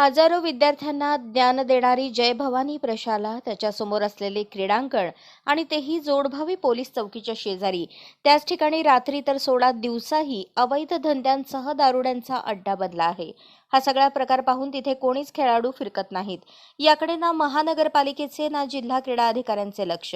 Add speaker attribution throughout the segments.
Speaker 1: हजारो विद्यार्थ्यांना ज्ञान देणारी जय भवानी प्रशाला त्याच्यासमोर असलेले क्रीडांकण आणि तेही जोडभावी पोलीस चौकीच्या शेजारी. त्याच ठिकाणी रात्री तर सोळा दिवसाही अवैध धंद्यांसह दारुड्यांचा अड्डा बनला आहे. हा सगळा प्रकार पाहून तिथे कोणीच खेळाडू फिरकत नाहीत. याकडे ना महानगरपालिकेचे ना जिल्हा क्रीडा अधिकाऱ्यांचे लक्ष.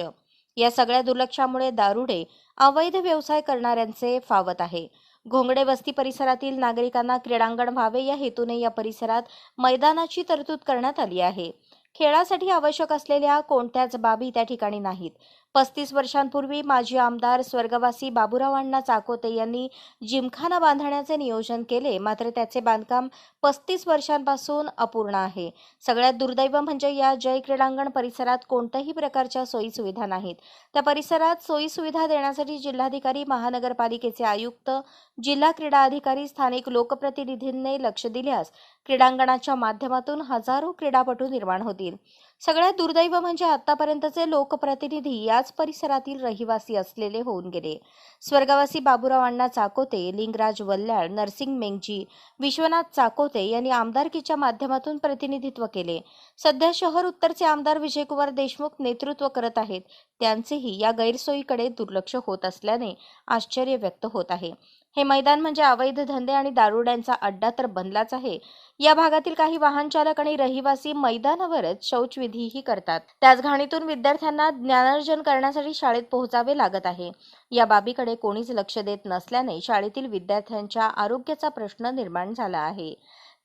Speaker 1: या सगळ्या दुर्लक्षामुळे दारुडे अवैध व्यवसाय करणाऱ्यांचे फावत आहे. घोंगडे वस्ती परिसरातील नागरिकांना क्रीडांगण व्हावे या हेतूने या परिसरात मैदानाची तरतूद करण्यात आली आहे. खेळासाठी आवश्यक असलेल्या कोणत्याच बाबी त्या ठिकाणी नाहीत. पस्तीस वर्षांपूर्वी माजी आमदार स्वर्गवासी बाबुराव अण्णा चाकोते यांनी जिमखाना बांधण्याचे नियोजन केले. मात्र त्याचे बांधकाम पस्तीस वर्षांपासून अपूर्ण आहे. सगळ्यात दुर्दैव म्हणजे या जय क्रीडांगण परिसरात कोणत्याही प्रकारच्या सोयीसुविधा नाहीत. त्या परिसरात सोयीसुविधा देण्यासाठी जिल्हाधिकारी महानगरपालिकेचे आयुक्त जिल्हा क्रीडा अधिकारी स्थानिक लोकप्रतिनिधींनी लक्ष दिल्यास क्रीडांगणाच्या माध्यमातून हजारो क्रीडापटू निर्माण होतील. सगळ्यात दुर्दैव म्हणजे आतापर्यंतचे लोकप्रतिनिधी याच परिसरातील रहिवासी असलेले होऊन गेले. स्वर्गवासी बाबुराव अण्णा चाकोते लिंगराज वल्ल्याळ नरसिंग मेंगजी विश्वनाथ चाकोते यांनी आमदारकीच्या माध्यमातून प्रतिनिधित्व केले. सध्या शहर उत्तरचे आमदार विजयकुमार देशमुख नेतृत्व करत आहेत. त्यांचेही या गैरसोयीकडे दुर्लक्ष होत असल्याने आश्चर्य व्यक्त होत आहे. हे मैदान म्हणजे अवैध धंदे आणि दारुड्यांचा अड्डा तर बनलाच आहे. या भागातील काही वाहन चालक आणि रहिवासी मैदानावरच शौचविधीही करतात. त्याच घाणीतून विद्यार्थ्यांना ज्ञानार्जन करण्यासाठी शाळेत पोहोचावे लागत आहे. या बाबीकडे कोणीच लक्ष देत नसल्याने शाळेतील विद्यार्थ्यांच्या आरोग्याचा प्रश्न निर्माण झाला आहे.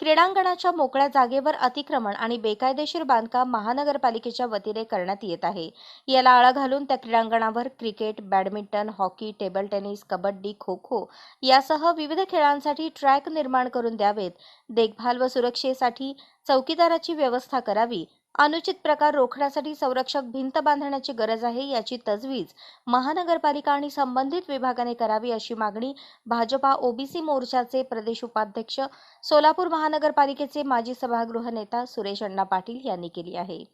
Speaker 1: क्रीडांगणाच्या मोकळ्या जागेवर अतिक्रमण आणि बेकायदेशीर बांधकाम महानगरपालिकेच्या वतीने करण्यात येत आहे. याला आळा घालून त्या क्रीडांगणावर cricket badminton hockey table tennis kabaddi kho kho यासह विविध खेळांसाठी ट्रॅक निर्माण करून द्यावेत. देखभाल व सुरक्षेसाठी चौकीदाराची व्यवस्था करावी. अनुचित प्रकार रोखण्यासाठी संरक्षक भिंत बांधण्याची गरज आहे याची तजवीज महानगरपालिका आणि संबंधित विभागाने करावी अशी मागणी भाजपा ओबीसी मोर्चाचे प्रदेश उपाध्यक्ष सोलापूर महानगरपालिकेचे माजी सभागृह नेता सुरेश अण्णा पाटील यांनी केली आहे.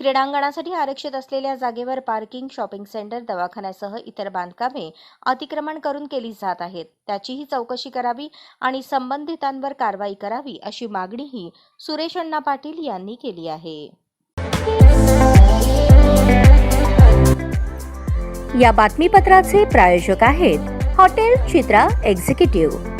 Speaker 1: क्रीडांगणासाठी आरक्षित असलेल्या जागेवर पार्किंग शॉपिंग सेंटर दवाखान्यासह इतर बांधकामे अतिक्रमण करून केली जात आहेत. त्याचीही चौकशी करावी आणि संबंधितांवर कारवाई करावी अशी मागणीही सुरेश अण्णा पाटील यांनी केली आहे.
Speaker 2: या बातमीपत्राचे प्रायोजक आहेत हॉटेल चित्रा एक्झिक्युटिव्ह.